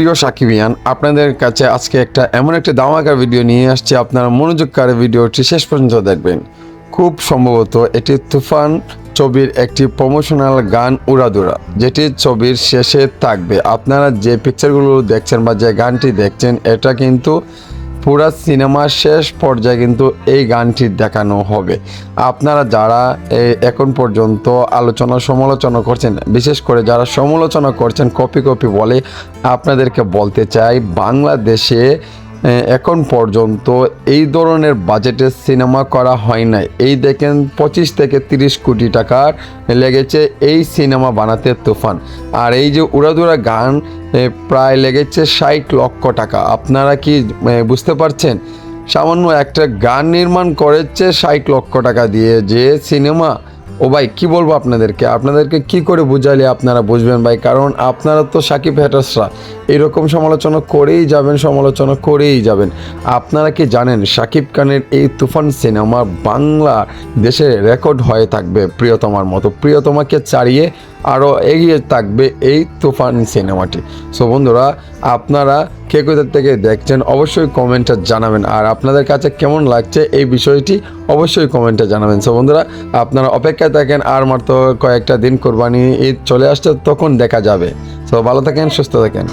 প্রিয় সাকিবিয়ান, আপনাদের কাছে আজকে একটা এমন একটা দামাকার ভিডিও নিয়ে আসছি। আপনারা মনোযোগকার ভিডিওটি শেষ পর্যন্ত দেখবেন। খুব সম্ভবত এটি তুফান ছবির একটি প্রমোশনাল গান উড়াদুরা, যেটি ছবির শেষে থাকবে। আপনারা যে পিকচারগুলো দেখছেন বা যে গানটি দেখছেন, এটা কিন্তু পুরা সিনেমার শেষ পর্যায়ে কিন্তু এই গানটি দেখানো হবে। আপনারা যারা এখন পর্যন্ত আলোচনা সমালোচনা করছেন, বিশেষ করে যারা সমালোচনা করছেন, কপি কপি বলে, আপনাদেরকে বলতে চাই, বাংলাদেশে এখন পর্যন্ত এই ধরনের বাজেটের সিনেমা করা হয় নাই। এই দেখেন পঁচিশ থেকে তিরিশ কোটি টাকার লেগেছে এই সিনেমা বানাতে তুফান। আর এই যে উড়াদুরা গান প্রায় লেগেছে ষাট লক্ষ টাকা। আপনারা কি বুঝতে পারছেন? সামান্য একটা গান নির্মাণ করেছে ষাট লক্ষ টাকা দিয়ে যে সিনেমা ও ভাই, কি বলব আপনাদেরকে? আপনাদেরকে কি করে বুঝাইলে আপনারা বুঝবেন ভাই? কারণ আপনারা তো সাকিব হ্যাটার্সরা এরকম সমালোচনা করেই যাবেন, সমালোচনা করেই যাবেন। আপনারা কি জানেন, সাকিব খানের এই তুফান সিনেমা বাংলা দেশে রেকর্ড হয়ে থাকবে, প্রিয়তমার মতো। প্রিয়তমাকে ছাড়িয়ে আরও এগিয়ে থাকবে এই তুফান সিনেমাটি। সো বন্ধুরা, আপনারা কে কোথার থেকে দেখছেন অবশ্যই কমেন্টে জানাবেন। আর আপনাদের কাছে কেমন লাগছে এই বিষয়টি অবশ্যই কমেন্টে জানাবেন। সো বন্ধুরা, আপনারা অপেক্ষায় থাকেন, আর মাত্র কয়েকটা দিন কোরবানি ঈদ চলে আসছে, তখন দেখা যাবে। সো ভালো থাকেন, সুস্থ থাকেন।